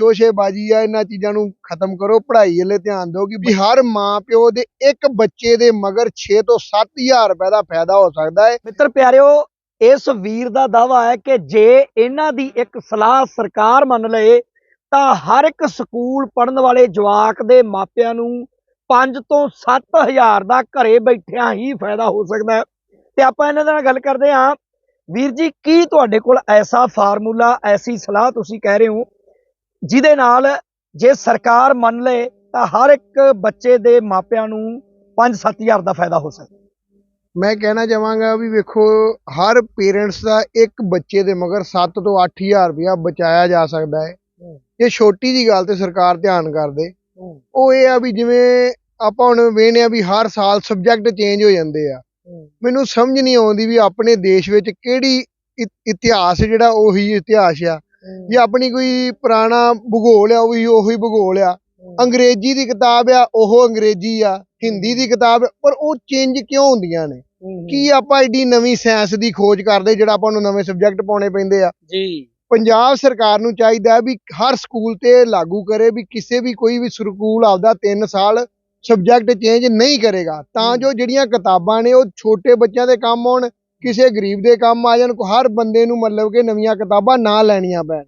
ਸ਼ੋਸ਼ੇਬਾਜ਼ੀ ਆ, ਇਹਨਾਂ ਚੀਜ਼ਾਂ ਨੂੰ ਖਤਮ ਕਰੋ, ਪੜ੍ਹਾਈ ਵੱਲੇ ਧਿਆਨ ਦਿਓ ਕਿ ਹਰ ਮਾਂ ਪਿਓ ਦੇ ਇੱਕ ਬੱਚੇ ਦੇ ਮਗਰ 6 ਤੋਂ 7000 ਰੁਪਏ ਦਾ ਫਾਇਦਾ ਹੋ ਸਕਦਾ ਹੈ। ਮਿੱਤਰ ਪਿਆਰਿਓ, ਇਸ ਵੀਰ ਦਾ ਦਾਵਾ ਹੈ ਕਿ ਜੇ ਇਹਨਾਂ ਦੀ ਇੱਕ ਸਲਾਹ ਸਰਕਾਰ ਮੰਨ ਲਏ, ਤਾਂ ਹਰ ਇੱਕ ਸਕੂਲ ਪੜਨ ਵਾਲੇ ਜਵਾਕ ਦੇ ਮਾਪਿਆਂ ਨੂੰ 5 ਤੋਂ 7000 ਦਾ ਘਰੇ ਬੈਠਿਆਂ ਹੀ ਫਾਇਦਾ ਹੋ ਸਕਦਾ ਹੈ। ਤੇ ਆਪਾਂ ਇਹਨਾਂ ਦੇ ਨਾਲ ਗੱਲ ਕਰਦੇ ਹਾਂ। ਵੀਰ ਜੀ, ਕੀ ਤੁਹਾਡੇ ਕੋਲ ਐਸਾ ਫਾਰਮੂਲਾ, ਐਸੀ ਸਲਾਹ ਤੁਸੀਂ ਕਹਿ ਰਹੇ ਹੋ ਜਿਹਦੇ ਨਾਲ ਜੇ ਸਰਕਾਰ ਮੰਨ ਲਏ ਤਾਂ ਹਰ ਇੱਕ ਬੱਚੇ ਦੇ ਮਾਪਿਆਂ ਨੂੰ 5-7000 ਦਾ ਫਾਇਦਾ ਹੋ ਸਕਦਾ। ਮੈਂ ਕਹਿਣਾ ਚਾਹਾਂਗਾ ਵੀ ਵੇਖੋ ਹਰ ਪੇਰੈਂਟਸ ਦਾ ਇੱਕ ਬੱਚੇ ਦੇ ਮਗਰ 7 ਤੋਂ 8000 ਰੁਪਇਆ ਬਚਾਇਆ ਜਾ ਸਕਦਾ ਹੈ। ਇਹ ਛੋਟੀ ਜੀ ਗੱਲ ਤੇ ਸਰਕਾਰ ਧਿਆਨ ਕਰਦੇ। ਉਹ ਇਹ ਆ ਵੀ ਜਿਵੇਂ ਆਪਾਂ ਹੁਣ ਵੇਖਦੇ ਆ ਵੀ ਹਰ ਸਾਲ ਸਬਜੈਕਟ ਚੇਂਜ ਹੋ ਜਾਂਦੇ ਆ। ਮੈਨੂੰ ਸਮਝ ਨਹੀਂ ਆਉਂਦੀ ਵੀ ਆਪਣੇ ਦੇਸ਼ ਵਿੱਚ ਕਿਹੜੀ ਇਤਿਹਾਸ ਜਿਹੜਾ ਉਹੀ ਇਤਿਹਾਸ ਆ। ਜੇ ਆਪਣੀ ਕੋਈ ਪੁਰਾਣਾ ਭੂਗੋਲ ਆ ਉਹ ਵੀ ਉਹੀ ਭੂਗੋਲ ਆ। ਅੰਗਰੇਜ਼ੀ ਦੀ ਕਿਤਾਬ ਆ ਉਹ ਅੰਗਰੇਜ਼ੀ ਆ ਹਿੰਦੀ ਦੀ ਕਿਤਾਬ ਪਰ ਉਹ ਚੇਂਜ ਕਿਉਂ ਹੁੰਦੀਆਂ ਨੇ? ਕੀ ਆਪਾਂ ਏਡੀ ਨਵੀਂ ਸਾਇੰਸ ਦੀ ਖੋਜ ਕਰਦੇ ਜਿਹੜਾ ਆਪਾਂ ਨੂੰ ਨਵੇਂ ਸਬਜੈਕਟ ਪਾਉਣੇ ਪੈਂਦੇ ਆ? ਜੀ। ਪੰਜਾਬ ਸਰਕਾਰ ਨੂੰ ਚਾਹੀਦਾ ਵੀ ਹਰ ਸਕੂਲ ਤੇ ਲਾਗੂ ਕਰੇ ਵੀ ਕਿਸੇ ਵੀ ਕੋਈ ਵੀ ਸਕੂਲ ਆਪਦਾ 3 ਸਾਲ ਸਬਜੈਕਟ ਚੇਂਜ ਨਹੀਂ ਕਰੇਗਾ। ਤਾਂ ਜੋ ਜਿਹੜੀਆਂ ਕਿਤਾਬਾਂ ਨੇ ਉਹ ਛੋਟੇ ਬੱਚਿਆਂ ਦੇ ਕੰਮ ਆਉਣ ਕਿਸੇ ਗਰੀਬ ਦੇ ਕੰਮ ਆ ਜਾਣ, ਹਰ ਬੰਦੇ ਨੂੰ ਮਤਲਬ ਕਿ ਨਵੀਆਂ ਕਿਤਾਬਾਂ ਨਾ ਲੈਣੀਆਂ ਪੈਣ।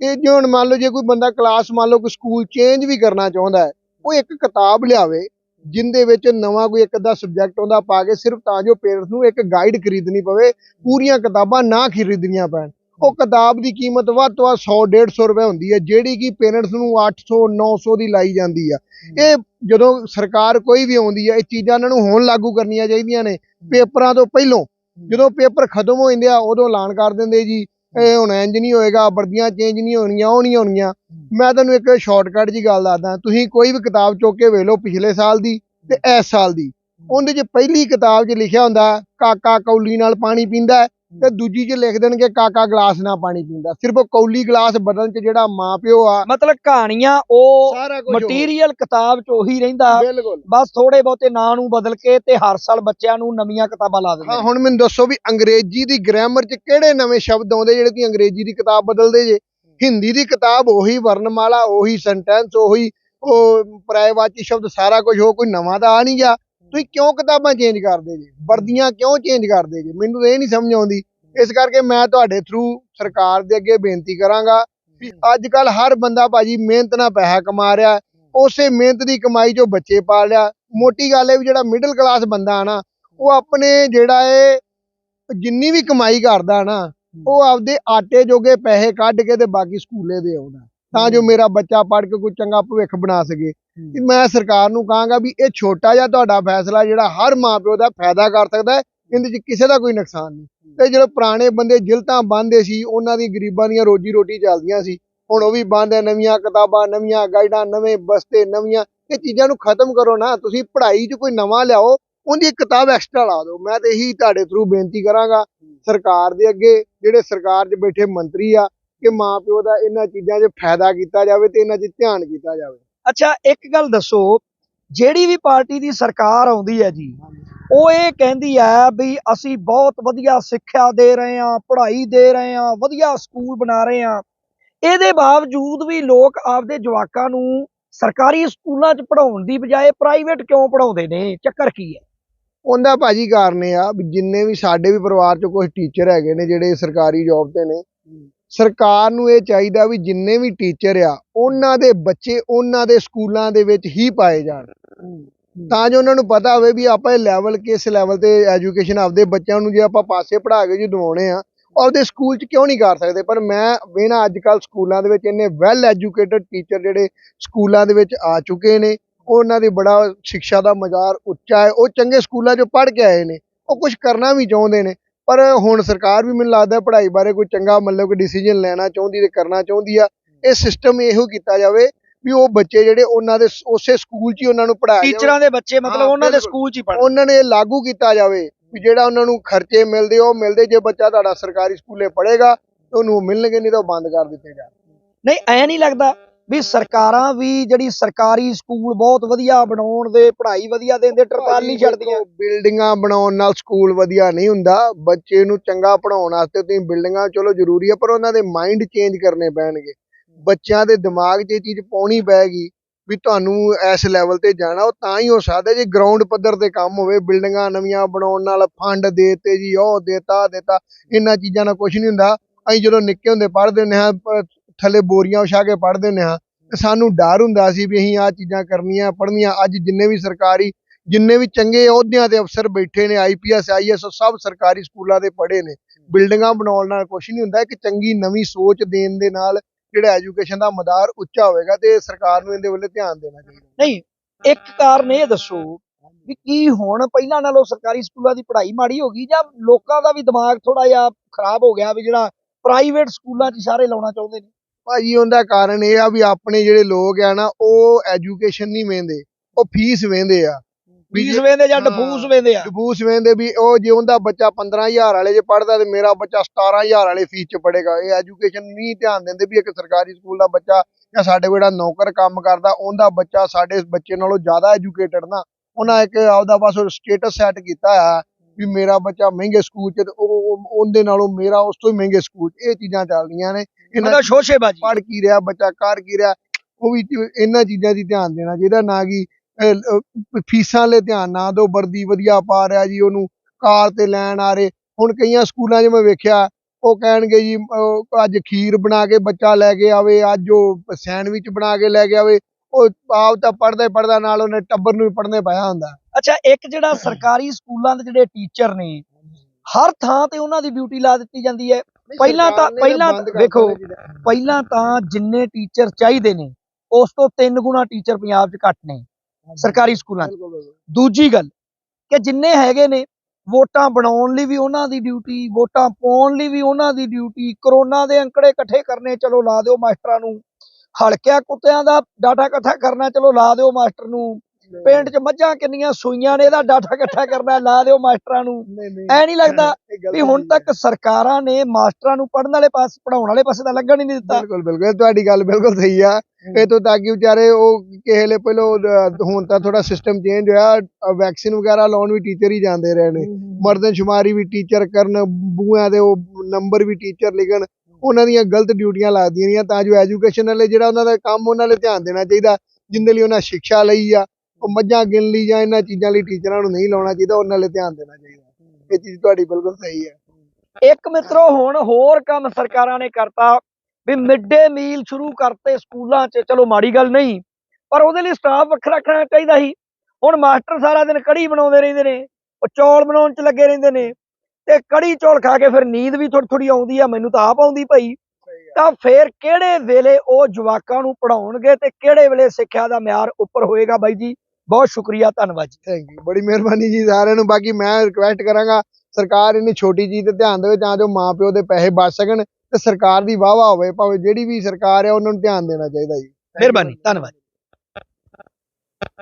ਇਹ ਜੇ ਹੁਣ ਮੰਨ ਲਓ ਜੇ ਕੋਈ ਬੰਦਾ ਕਲਾਸ ਮੰਨ ਲਓ ਕੋਈ ਸਕੂਲ ਚੇਂਜ ਵੀ ਕਰਨਾ ਚਾਹੁੰਦਾ ਹੈ, ਉਹ ਇੱਕ ਕਿਤਾਬ ਲਿਆਵੇ ਜਿੰਦੇ ਵਿੱਚ ਨਵਾਂ ਕੋਈ ਇੱਕ ਅੱਧਾ ਸਬਜੈਕਟ ਉਹਦਾ ਪਾ ਕੇ ਸਿਰਫ ਤਾਂ ਜੋ ਪੇਰੈਂਟਸ ਨੂੰ ਇੱਕ ਗਾਈਡ ਖਰੀਦਣੀ ਪਵੇ, ਪੂਰੀਆਂ ਕਿਤਾਬਾਂ ਨਾ ਖਰੀਦਣੀਆਂ ਪੈਣ। ਉਹ ਕਿਤਾਬ ਦੀ ਕੀਮਤ ਵੱਧ ਤੋਂ ਵੱਧ 100 150 ਰੁਪਏ ਹੁੰਦੀ ਹੈ, ਜਿਹੜੀ ਕਿ ਪੇਰੈਂਟਸ ਨੂੰ 800 900 ਦੀ ਲਾਈ ਜਾਂਦੀ ਆ। ਇਹ ਜਦੋਂ ਸਰਕਾਰ ਕੋਈ ਵੀ ਆਉਂਦੀ ਹੈ, ਇਹ ਚੀਜ਼ਾਂ ਇਹਨਾਂ ਨੂੰ ਹੁਣ ਲਾਗੂ ਕਰਨੀਆਂ ਚਾਹੀਦੀਆਂ ਨੇ, ਪੇਪਰਾਂ ਤੋਂ ਪਹਿਲਾਂ। ਜਦੋਂ ਪੇਪਰ ਖਤਮ ਹੋ ਜਾਂਦੇ ਆ ਉਦੋਂ ਐਲਾਨ ਕਰ ਦਿੰਦੇ ਜੀ ਇਹ ਹੁਣ ਇੰਜ ਨਹੀਂ ਹੋਏਗਾ ਵਰਦੀਆਂ ਚੇਂਜ ਨਹੀਂ ਹੋਣੀਆਂ ਉਹ ਨਹੀਂ ਹੋਣੀਆਂ। ਮੈਂ ਤੁਹਾਨੂੰ ਇੱਕ ਸ਼ਾਰਟਕਟ ਜੀ ਗੱਲ ਦੱਸਦਾ ਤੁਸੀਂ ਕੋਈ ਵੀ ਕਿਤਾਬ ਚੁੱਕ ਕੇ ਵੇਖ ਲਓ ਪਿਛਲੇ ਸਾਲ ਦੀ ਤੇ ਇਸ ਸਾਲ ਦੀ। ਉਹਦੇ 'ਚ ਪਹਿਲੀ ਕਿਤਾਬ 'ਚ ਲਿਖਿਆ ਹੁੰਦਾ ਕਾਕਾ ਕੌਲੀ ਨਾਲ ਪਾਣੀ ਪੀਂਦਾ ਤੇ ਦੂਜੀ 'ਚ ਲਿਖ ਦੇਣਗੇ ਕਾਕਾ ਗਲਾਸ ਨਾਲ ਪਾਣੀ ਪੀਂਦਾ। ਸਿਰਫ ਉਹ ਕੌਲੀ ਗਲਾਸ ਬਦਲਣ 'ਚ ਜਿਹੜਾ ਮਾਪਿਓ ਆ ਮਤਲਬ ਕਹਾਣੀਆਂ ਉਹ ਸਾਰਾ ਕੁਝ ਮਟੀਰੀਅਲ ਕਿਤਾਬ ਚ ਉਹੀ ਰਹਿੰਦਾ। ਬਿਲਕੁਲ। ਬਸ ਥੋੜੇ ਬਹੁਤੇ ਨਾਂ ਨੂੰ ਬਦਲ ਕੇ ਤੇ ਹਰ ਸਾਲ ਬੱਚਿਆਂ ਨੂੰ ਨਵੀਆਂ ਕਿਤਾਬਾਂ ਲਾ ਦਿੰਦੇ ਹਾਂ ਨੇ। ਹੁਣ ਮੈਨੂੰ ਦੱਸੋ ਵੀ ਅੰਗਰੇਜ਼ੀ ਦੀ ਗ੍ਰਾਮਰ 'ਚ ਕਿਹੜੇ ਨਵੇਂ ਸ਼ਬਦ ਆਉਂਦੇ ਜਿਹੜੇ ਤੁਸੀਂ ਅੰਗਰੇਜ਼ੀ ਦੀ ਕਿਤਾਬ ਬਦਲਦੇ ਜੇ? ਹਿੰਦੀ ਦੀ ਕਿਤਾਬ ਉਹੀ ਵਰਣਮਾਲਾ ਉਹੀ ਸੈਂਟੈਂਸ ਉਹੀ ਉਹ ਪਰਾਇਵਾਚੀ ਸ਼ਬਦ ਸਾਰਾ ਕੁਝ ਹੋ ਕੋਈ ਨਵਾਂ ਤਾਂ ਆ ਨਹੀਂ ਗਿਆ। ਤੁਸੀਂ ਕਿਉਂ ਕਿਤਾਬਾਂ ਚੇਂਜ ਕਰਦੇ ਜੇ? ਵਰਦੀਆਂ ਕਿਉਂ ਚੇਂਜ ਕਰਦੇ ਜੇ? ਮੈਨੂੰ ਇਹ ਨਹੀਂ ਸਮਝ ਆਉਂਦੀ। ਇਸ ਕਰਕੇ ਮੈਂ ਤੁਹਾਡੇ ਥਰੂ ਸਰਕਾਰ ਦੇ ਅੱਗੇ ਬੇਨਤੀ ਕਰਾਂਗਾ ਵੀ ਅੱਜ ਕੱਲ ਹਰ ਬੰਦਾ ਭਾਜੀ ਮਿਹਨਤ ਨਾਲ ਪੈਸਾ ਕਮਾ ਰਿਹਾ ਉਸੇ ਮਿਹਨਤ ਦੀ ਕਮਾਈ ਚੋਂ ਬੱਚੇ ਪਾਲ ਲਿਆ। ਮੋਟੀ ਗੱਲ ਹੈ ਵੀ ਜਿਹੜਾ ਮਿਡਲ ਕਲਾਸ ਬੰਦਾ ਆ ਨਾ ਉਹ ਆਪਣੇ ਜਿਹੜਾ ਏ ਜਿੰਨੀ ਵੀ ਕਮਾਈ ਕਰਦਾ ਨਾ ਉਹ ਆਪਦੇ ਆਟੇ ਜੋਗੇ ਪੈਸੇ ਕੱਢ ਕੇ ਤੇ ਬਾਕੀ ਸਕੂਲੇ ਦੇ ਆਉਂਦਾ। ਤਾਂ ਜੋ ਮੇਰਾ ਬੱਚਾ ਪੜ੍ਹ ਕੇ ਕੋਈ ਚੰਗਾ ਭਵਿੱਖ ਬਣਾ ਸਕੇ। ਤੇ ਮੈਂ ਸਰਕਾਰ ਨੂੰ ਕਹਾਂਗਾ ਵੀ ਇਹ ਛੋਟਾ ਜਿਹਾ ਤੁਹਾਡਾ ਫੈਸਲਾ ਜਿਹੜਾ ਹਰ ਮਾਪਿਓ ਦਾ ਫਾਇਦਾ ਕਰ ਸਕਦਾ ਹੈ, ਇਹਦੇ 'ਚ ਕਿਸੇ ਦਾ ਕੋਈ ਨੁਕਸਾਨ ਨਹੀਂ। ਤੇ ਜਿਹੜੇ ਪੁਰਾਣੇ ਬੰਦੇ ਜਿਲਤਾਂ ਬੰਨਦੇ ਸੀ, ਉਹਨਾਂ ਦੀ ਗਰੀਬਾਂ ਦੀਆਂ ਰੋਜੀ ਰੋਟੀ ਚੱਲਦੀਆਂ ਸੀ। ਹੁਣ ਉਹ ਵੀ ਬੰਦ ਹੈ, ਨਵੀਆਂ ਕਿਤਾਬਾਂ, ਨਵੀਆਂ ਗਾਈਡਾਂ, ਨਵੇਂ ਬਸਤੇ, ਨਵੀਆਂ, ਇਹ ਚੀਜ਼ਾਂ ਨੂੰ ਖਤਮ ਕਰੋ ਨਾ। ਤੁਸੀਂ ਪੜ੍ਹਾਈ 'ਚ ਕੋਈ ਨਵਾਂ ਲਿਆਓ, ਉਹਦੀ ਕਿਤਾਬ ਐਕਸਟਰਾ ਲਾ ਦਿਓ। ਮੈਂ ਤੇ ਇਹੀ ਤੁਹਾਡੇ ਥਰੂ ਬੇਨਤੀ ਕਰਾਂਗਾ, ਸਰਕਾਰ ਦੇ ਅੱਗੇ ਜਿਹੜੇ ਸਰਕਾਰ 'ਚ ਬੈਠੇ ਮੰਤਰੀ ਆ, ਕਿ ਮਾਂ ਪਿਓ ਦਾ ਇਹਨਾਂ ਚੀਜ਼ਾਂ 'ਚ ਫਾਇਦਾ ਕੀਤਾ ਜਾਵੇ ਤੇ ਇਹਨਾਂ 'ਚ ਧਿਆਨ ਕੀਤਾ ਜਾਵੇ। ਅੱਛਾ, ਇੱਕ ਗੱਲ ਦੱਸੋ, ਜਿਹੜੀ ਵੀ ਪਾਰਟੀ ਦੀ ਸਰਕਾਰ ਆਉਂਦੀ ਹੈ ਜੀ, ਉਹ ਇਹ ਕਹਿੰਦੀ ਹੈ ਵੀ ਅਸੀਂ ਬਹੁਤ ਵਧੀਆ ਸਿੱਖਿਆ ਦੇ ਰਹੇ ਹਾਂ, ਪੜ੍ਹਾਈ ਦੇ ਰਹੇ ਹਾਂ, ਵਧੀਆ ਸਕੂਲ ਬਣਾ ਰਹੇ ਹਾਂ। ਇਹਦੇ ਬਾਵਜੂਦ ਵੀ ਲੋਕ ਆਪਦੇ ਜਵਾਕਾਂ ਨੂੰ ਸਰਕਾਰੀ ਸਕੂਲਾਂ 'ਚ ਪੜਾਉਣ ਦੀ ਬਜਾਏ ਪ੍ਰਾਈਵੇਟ ਕਿਉਂ ਪੜਾਉਂਦੇ ਨੇ? ਚੱਕਰ ਕੀ ਹੈ? ਉਹਦਾ ਭਾਜੀ ਕਾਰਨ ਇਹ ਆ ਵੀ ਜਿੰਨੇ ਵੀ ਸਾਡੇ ਵੀ ਪਰਿਵਾਰ 'ਚ ਕੁਝ ਟੀਚਰ ਹੈਗੇ ਨੇ ਜਿਹੜੇ ਸਰਕਾਰੀ ਜੌਬ ਤੇ ਨੇ ਸਰਕਾਰ ਨੂੰ ਇਹ ਚਾਹੀਦਾ ਵੀ ਜਿੰਨੇ ਵੀ ਟੀਚਰ ਆ ਉਹਨਾਂ ਦੇ ਬੱਚੇ ਉਹਨਾਂ ਦੇ ਸਕੂਲਾਂ ਦੇ ਵਿੱਚ ਹੀ ਪਾਏ ਜਾਣ। ਤਾਂ ਜੋ ਉਹਨਾਂ ਨੂੰ ਪਤਾ ਹੋਵੇ ਵੀ ਆਪਾਂ ਇਹ ਲੈਵਲ ਕਿਸ ਲੈਵਲ ਤੇ ਐਜੂਕੇਸ਼ਨ ਆਪਦੇ ਬੱਚਿਆਂ ਨੂੰ ਜੇ ਆਪਾਂ ਪਾਸੇ ਪੜ੍ਹਾ ਕੇ ਜੀ ਦਿਵਾਉਣੇ ਆ ਆਪਦੇ ਸਕੂਲ 'ਚ ਕਿਉਂ ਨਹੀਂ ਕਰ ਸਕਦੇ? ਪਰ ਮੈਂ ਵੇਣਾ ਅੱਜ ਕੱਲ ਸਕੂਲਾਂ ਦੇ ਵਿੱਚ ਇੰਨੇ ਵੈਲ ਐਜੂਕੇਟਡ ਟੀਚਰ ਜਿਹੜੇ ਸਕੂਲਾਂ ਦੇ ਵਿੱਚ ਆ ਚੁੱਕੇ ਨੇ ਉਹਨਾਂ ਦੀ ਬੜਾ ਸਿੱਖਿਆ ਦਾ ਮਜ਼ਾਰ ਉੱਚਾ ਹੈ ਉਹ ਚੰਗੇ ਸਕੂਲਾਂ 'ਚੋਂ ਪੜ੍ਹ ਕੇ ਆਏ ਨੇ ਉਹ ਕੁਝ ਕਰਨਾ ਵੀ ਚਾਹੁੰਦੇ ਨੇ। ਪਰ ਹੁਣ ਸਰਕਾਰ ਵੀ ਮੈਨੂੰ ਲੱਗਦਾ ਪੜ੍ਹਾਈ ਬਾਰੇ ਕੋਈ ਚੰਗਾ ਮਤਲਬ ਕਿ ਡਿਸੀਜਨ ਲੈਣਾ ਚਾਹੁੰਦੀ ਤੇ ਕਰਨਾ ਚਾਹੁੰਦੀ ਆ ਇਹ ਸਿਸਟਮ ਇਹੋ ਕੀਤਾ ਜਾਵੇ ਵੀ ਉਹ ਬੱਚੇ ਜਿਹੜੇ ਉਹਨਾਂ ਦੇ ਉਸੇ ਸਕੂਲ 'ਚ ਹੀ ਉਹਨਾਂ ਨੂੰ ਪੜ੍ਹਾਇਆ ਜਾਵੇ। ਟੀਚਰਾਂ ਦੇ ਬੱਚੇ ਮਤਲਬ ਉਹਨਾਂ ਦੇ। ਸਕੂਲ 'ਚ ਹੀ ਪੜ੍ਹਨ। ਉਹਨਾਂ ਨੇ ਇਹ ਲਾਗੂ ਕੀਤਾ ਜਾਵੇ ਵੀ ਜਿਹੜਾ ਉਹਨਾਂ ਨੂੰ ਖਰਚੇ ਮਿਲਦੇ ਉਹ ਮਿਲਦੇ ਜੇ ਬੱਚਾ ਤੁਹਾਡਾ ਸਰਕਾਰੀ ਸਕੂਲੇ ਪੜ੍ਹੇਗਾ ਤੇ ਉਹਨੂੰ ਉਹ ਮਿਲਣਗੇ ਨਹੀਂ ਤਾਂ ਉਹ ਬੰਦ ਕਰ ਦਿੱਤੇ ਜਾਣ। ਨਹੀਂ ਐ ਨਹੀਂ ਲੱਗਦਾ ਵੀ ਸਰਕਾਰਾਂ ਵੀ ਜਿਹੜੀ ਸਰਕਾਰੀ ਸਕੂਲ ਬਹੁਤ ਵਧੀਆ ਬਣਾਉਣ ਦੇ ਪੜ੍ਹਾਈ ਵਧੀਆ ਦੇਣ ਦੇ ਟਰਪਾਲੀ ਛੱਡਦੀਆਂ। ਬਿਲਡਿੰਗਾਂ ਬਣਾਉਣ ਨਾਲ ਸਕੂਲ ਵਧੀਆ ਨਹੀਂ ਹੁੰਦਾ। ਬੱਚੇ ਨੂੰ ਚੰਗਾ ਪੜਾਉਣ ਵਾਸਤੇ ਤੁਸੀਂ ਬਿਲਡਿੰਗਾਂ ਚਲੋ ਜ਼ਰੂਰੀ ਹੈ ਪਰ ਉਹਨਾਂ ਦੇ ਮਾਈਂਡ ਚੇਂਜ ਕਰਨੇ ਪੈਣਗੇ। ਬੱਚਿਆਂ ਦੇ ਦਿਮਾਗ 'ਚ ਇਹ ਚੀਜ਼ ਪਾਉਣੀ ਪਏਗੀ ਵੀ ਤੁਹਾਨੂੰ ਇਸ ਲੈਵਲ ਤੇ ਜਾਣਾ ਉਹ ਤਾਂ ਹੀ ਹੋ ਸਕਦਾ ਜੇ ਗਰਾਊਂਡ ਪੱਧਰ ਤੇ ਕੰਮ ਹੋਵੇ ਬਿਲਡਿੰਗਾਂ ਨਵੀਆਂ ਬਣਾਉਣ ਨਾਲ ਫੰਡ ਦੇਤੇ ਜੀ ਉਹ ਦੇਤਾ ਦੇਤਾ ਇਹਨਾਂ ਚੀਜ਼ਾਂ ਨਾਲ ਕੁਝ ਨਹੀਂ ਹੁੰਦਾ। ਅਸੀਂ ਜਦੋਂ ਨਿੱਕੇ ਹੁੰਦੇ ਪੜ੍ਹਦੇ ਹੁੰਦੇ ਹਾਂ ਥੱਲੇ ਬੋਰੀਆਂ ਉਛਾ ਕੇ ਪੜ੍ਹਦੇ ਹੁੰਦੇ ਹਾਂ ਤੇ ਸਾਨੂੰ ਡਰ ਹੁੰਦਾ ਸੀ ਵੀ ਅਸੀਂ ਆਹ ਚੀਜ਼ਾਂ ਕਰਨੀਆਂ, ਪੜ੍ਹਨੀਆਂ। ਅੱਜ ਜਿੰਨੇ ਵੀ ਸਰਕਾਰੀ, ਜਿੰਨੇ ਵੀ ਚੰਗੇ ਅਹੁਦਿਆਂ ਤੇ ਅਫਸਰ ਬੈਠੇ ਨੇ ਆਈਪੀਐਸ ਆਈਐਸ ਸਭ ਸਰਕਾਰੀ ਸਕੂਲਾਂ ਦੇ ਪੜ੍ਹੇ ਨੇ। ਬਿਲਡਿੰਗਾਂ ਬਣਾਉਣ ਨਾਲ ਕੁਝ ਨਹੀਂ ਹੁੰਦਾ, ਇੱਕ ਚੰਗੀ ਨਵੀਂ ਸੋਚ ਦੇਣ ਦੇ ਨਾਲ ਜਿਹੜਾ ਐਜੂਕੇਸ਼ਨ ਦਾ ਮਦਾਰ ਉੱਚਾ ਹੋਵੇਗਾ ਤੇ ਸਰਕਾਰ ਨੂੰ ਇਹਦੇ ਵੱਲੇ ਧਿਆਨ ਦੇਣਾ ਚਾਹੀਦਾ। ਨਹੀਂ, ਇੱਕ ਕਾਰਨ ਇਹ ਦੱਸੋ ਵੀ ਕੀ ਹੁਣ ਪਹਿਲਾਂ ਨਾਲੋਂ ਸਰਕਾਰੀ ਸਕੂਲਾਂ ਦੀ ਪੜ੍ਹਾਈ ਮਾੜੀ ਹੋ ਗਈ ਜਾਂ ਲੋਕਾਂ ਦਾ ਵੀ ਦਿਮਾਗ ਥੋੜਾ ਜਿਹਾ ਖਰਾਬ ਹੋ ਗਿਆ ਵੀ ਜਿਹੜਾ ਪ੍ਰਾਈਵੇਟ ਸਕੂਲਾਂ 'ਚ ਸਾਰੇ ਲਾਉਣਾ ਚਾਹੁੰਦੇ ਨੇ? ਭਾਜੀ ਉਹਦਾ ਕਾਰਨ ਇਹ ਆ ਵੀ ਆਪਣੇ ਜਿਹੜੇ ਲੋਕ ਆ ਨਾ ਉਹ ਐਜੂਕੇਸ਼ਨ ਨਹੀਂ ਵੇਂਦੇ ਉਹ ਫੀਸ ਵੇਂਦੇ ਆ। ਫੀਸ ਜੇ- ਵੇਂਦੇ ਜਾਂ। ਡਫੂਸ ਵੇਂਦੇ ਆ? ਡਬੂਸ ਵੇਂਦੇ ਵੀ ਉਹ ਜੇ ਉਹਦਾ ਬੱਚਾ 15000 ਵਾਲੇ 'ਚ ਪੜਦਾ ਤੇ ਮੇਰਾ ਬੱਚਾ 17000 ਵਾਲੇ ਫੀਸ 'ਚ ਪੜੇਗਾ ਇਹ ਐਜੂਕੇਸ਼ਨ ਨਹੀਂ ਧਿਆਨ ਦਿੰਦੇ ਵੀ ਇੱਕ ਸਰਕਾਰੀ ਸਕੂਲ ਦਾ ਬੱਚਾ ਜਾਂ ਸਾਡੇ ਕੋਲ ਜਿਹੜਾ ਨੌਕਰ ਕੰਮ ਕਰਦਾ ਉਹਦਾ ਬੱਚਾ ਸਾਡੇ ਬੱਚੇ ਨਾਲੋਂ ਜ਼ਿਆਦਾ ਐਜੂਕੇਟਡ ਨਾ ਉਹਨਾਂ ਇੱਕ ਆਪਦਾ ਬਸ ਸਟੇਟਸ ਸੈੱਟ ਕੀਤਾ ਆ। ਵੀ ਮੇਰਾ ਬੱਚਾ ਮਹਿੰਗੇ ਸਕੂਲ 'ਚ ਤੇ ਉਹ ਉਹ- ਉਹਦੇ ਨਾਲੋਂ ਮੇਰਾ ਉਸ ਤੋਂ ਹੀ ਮਹਿੰਗੇ ਸਕੂਲ 'ਚ। ਇਹ ਚੀਜ਼ਾਂ ਚੱਲਦੀਆਂ ਨੇ। ਇਹਨਾਂ ਇਹਦਾ ਸ਼ੋਸ਼ੇਬਾਜੀ। ਪੜ ਕੀ ਰਿਹਾ ਬੱਚਾ ਕਰ ਕੀ ਰਿਹਾ ਉਹ ਵੀ ਇਹਨਾਂ ਚੀਜ਼ਾਂ ਦੀ ਧਿਆਨ ਦੇਣਾ ਚਾਹੀਦਾ ਨਾ ਕਿ ਫੀਸਾਂ ਲੈ ਧਿਆਨ ਨਾ ਦਿਓ। ਵਰਦੀ ਵਧੀਆ ਪਾ ਰਿਹਾ ਜੀ ਉਹਨੂੰ ਕਾਰ ਤੇ ਲੈਣ ਆ ਰਹੇ। ਹੁਣ ਕਈਆਂ ਸਕੂਲਾਂ 'ਚ ਮੈਂ ਵੇਖਿਆ ਉਹ ਕਹਿਣਗੇ ਜੀ ਅੱਜ ਖੀਰ ਬਣਾ ਕੇ ਬੱਚਾ ਲੈ ਕੇ ਆਵੇ ਅੱਜ ਉਹ ਸੈਂਡਵਿਚ ਬਣਾ ਕੇ ਲੈ ਕੇ ਆਵੇ। ਉਹ ਆਪ ਤਾਂ ਪੜਦਾ ਪੜਦਾ ਨਾਲ ਉਹਨੇ ਟੱਬਰ ਨੂੰ ਵੀ ਪੜਨੇ ਪਾਇਆ ਹੁੰਦਾ। ਅੱਛਾ ਇੱਕ ਜਿਹੜਾ ਸਰਕਾਰੀ ਸਕੂਲਾਂ ਦੇ ਜਿਹੜੇ ਟੀਚਰ ਨੇ ਹਰ ਥਾਂ ਤੇ ਉਹਨਾਂ ਦੀ ਡਿਊਟੀ ਲਾ ਦਿੱਤੀ ਜਾਂਦੀ ਹੈ ਪਹਿਲਾਂ ਤਾਂ- ਪਹਿਲਾਂ ਵੇਖੋ, ਚੀਜ਼ਾਂ। ਪਹਿਲਾਂ ਤਾਂ ਜਿੰਨੇ ਟੀਚਰ ਚਾਹੀਦੇ ਨੇ ਉਸ ਤੋਂ ਤਿੰਨ ਗੁਣਾ ਟੀਚਰ ਪੰਜਾਬ 'ਚ ਘੱਟ ਨੇ ਸਰਕਾਰੀ ਸਕੂਲਾਂ 'ਚ। ਦੂਜੀ ਗੱਲ ਕਿ ਜਿੰਨੇ ਹੈਗੇ ਨੇ ਵੋਟਾਂ ਬਣਾਉਣ ਲਈ ਵੀ ਉਹਨਾਂ ਦੀ ਡਿਊਟੀ ਵੋਟਾਂ ਪਾਉਣ ਲਈ ਵੀ ਉਹਨਾਂ ਦੀ ਡਿਊਟੀ ਕਰੋਨਾ ਦੇ ਅੰਕੜੇ ਇਕੱਠੇ ਕਰਨੇ ਚਲੋ ਲਾ ਦਿਓ ਮਾਸਟਰਾਂ ਨੂੰ ਹਲਕਿਆਂ ਕੁੱਤਿਆਂ ਦਾ ਡਾਟਾ ਇਕੱਠਾ ਕਰਨਾ ਚਲੋ ਲਾ ਦਿਓ ਮਾਸਟਰ ਨੂੰ ਪਿੰਡ 'ਚ ਮੱਝਾਂ ਕਿੰਨੀਆਂ ਸੂਈਆਂ ਨੇ ਇਹਦਾ ਡਾਟਾ ਇਕੱਠਾ ਕਰਨਾ ਲਾ ਦਿਓ ਮਾਸਟਰਾਂ ਨੂੰ। ਐ ਨਹੀਂ ਲੱਗਦਾ ਵੀ ਹੁਣ। ਤੱਕ ਸਰਕਾਰਾਂ ਨੇ ਮਾਸਟਰਾਂ ਨੂੰ ਪੜਨ ਵਾਲੇ ਪਾਸੇ ਪੜਾਉਣ ਵਾਲੇ ਪਾਸੇ ਤਾਂ ਲੱਗਣ ਹੀ ਨਹੀਂ ਦਿੱਤਾ। ਬਿਲਕੁਲ ਬਿਲਕੁਲ। ਤੁਹਾਡੀ ਗੱਲ ਬਿਲਕੁਲ ਸਹੀ ਆ। ਇਹ ਤੋਂ ਤਾਂ ਕਿ ਵਿਚਾਰੇ ਉਹ ਕਿਸੇ ਲੇ ਪਹਿਲੋਂ ਹੁਣ ਤਾਂ ਥੋੜਾ ਸਿਸਟਮ ਚੇਂਜ ਹੋਇਆ। ਵੈਕਸੀਨ ਵਗੈਰਾ ਲਾਉਣ ਵੀ ਟੀਚਰ ਹੀ ਜਾਂਦੇ ਰਹੇ ਨੇ। ਮਰਦਨਸ਼ੁਮਾਰੀ ਵੀ ਟੀਚਰ ਕਰਨ ਬੂਆਂ ਦੇ ਉਹ ਨੰਬਰ ਵੀ ਟੀਚਰ ਲਿਖਣ ਉਹਨਾਂ ਦੀਆਂ ਗਲਤ ਡਿਊਟੀਆਂ ਲੱਗਦੀਆਂ ਰਹੀਆਂ। ਤਾਂ ਜੋ ਐਜੂਕੇਸ਼ਨ ਵਾਲੇ ਜਿਹੜਾ ਉਹਨਾਂ ਦਾ ਕੰਮ ਉਹਨਾਂ ਲਈ ਧਿਆਨ ਦੇਣਾ ਚਾਹੀਦਾ। ਜਿੰਦੇ ਲਈ ਉਹਨਾਂ ਸਿੱਖਿਆ ਲਈ ਆ। ਉਹ ਮੱਝਾਂ ਗਿਣ ਲਈ ਜਾਂ ਇਹਨਾਂ ਚੀਜ਼ਾਂ ਲਈ ਟੀਚਰਾਂ ਨੂੰ ਨਹੀਂ ਲਾਉਣਾ ਚਾਹੀਦਾ ਉਹਨਾਂ ਲਈ ਧਿਆਨ ਦੇਣਾ ਚਾਹੀਦਾ। ਇਹ ਚੀਜ਼ ਤੁਹਾਡੀ ਬਿਲਕੁਲ ਸਹੀ ਹੈ। ਇੱਕ ਮਿੱਤਰੋ ਹੁਣ ਹੋਰ ਕੰਮ ਸਰਕਾਰਾਂ ਨੇ ਕਰਤਾ ਵੀ ਮਿਡ ਡੇ ਮੀਲ ਸ਼ੁਰੂ ਕਰਤੇ ਸਕੂਲਾਂ 'ਚ। ਚਲੋ ਮਾੜੀ ਗੱਲ ਨਹੀਂ ਪਰ ਉਹਦੇ ਲਈ ਸਟਾਫ ਵੱਖਰਾ ਰੱਖਣਾ ਚਾਹੀਦਾ ਸੀ। ਹੁਣ ਮਾਸਟਰ ਸਾਰਾ ਦਿਨ ਕੜੀ ਬਣਾਉਂਦੇ ਰਹਿੰਦੇ ਨੇ ਉਹ ਚੌਲ ਬਣਾਉਣ 'ਚ ਲੱਗੇ ਰਹਿੰਦੇ ਨੇ ਤੇ ਕੜੀ ਚੌਲ ਖਾ ਕੇ ਫਿਰ ਨੀਂਦ ਵੀ ਥੋੜੀ ਥੋੜੀ ਆਉਂਦੀ ਆ ਮੈਨੂੰ ਤਾਂ ਆਪ ਆਉਂਦੀ ਪਈ। ਤਾਂ ਫਿਰ ਕਿਹੜੇ ਵੇਲੇ ਉਹ ਜਵਾਕਾਂ ਨੂੰ ਪੜਾਉਣਗੇ ਤੇ ਕਿਹੜੇ ਵੇਲੇ ਸਿੱਖਿਆ ਦਾ ਮਿਆਰ ਉੱਪਰ ਹੋਏਗਾ ਬਾਈ ਜੀ? ਬਹੁਤ ਸ਼ੁਕਰੀਆ ਧੰਨਵਾਦ ਜੀ। ਥੈਂਕ ਯੂ ਬੜੀ ਮਿਹਰਬਾਨੀ ਜੀ ਸਾਰਿਆਂ ਨੂੰ। ਬਾਕੀ ਮੈਂ ਰਿਕਵੈਸਟ ਕਰਾਂਗਾ ਸਰਕਾਰ ਇੰਨੀ ਛੋਟੀ ਚੀਜ਼ ਤੇ ਧਿਆਨ ਦੇਵੇ ਤਾਂ ਜੋ ਮਾਂ ਪਿਓ ਦੇ ਪੈਸੇ ਬਚ ਸਕਣ ਤੇ ਸਰਕਾਰ ਦੀ ਵਾਹਵਾ ਹੋਵੇ ਭਾਵੇਂ ਜਿਹੜੀ ਵੀ ਸਰਕਾਰ ਹੈ ਉਹਨਾਂ ਨੂੰ ਧਿਆਨ ਦੇਣਾ ਚਾਹੀਦਾ ਜੀ। ਮਿਹਰਬਾਨੀ ਧੰਨਵਾਦ।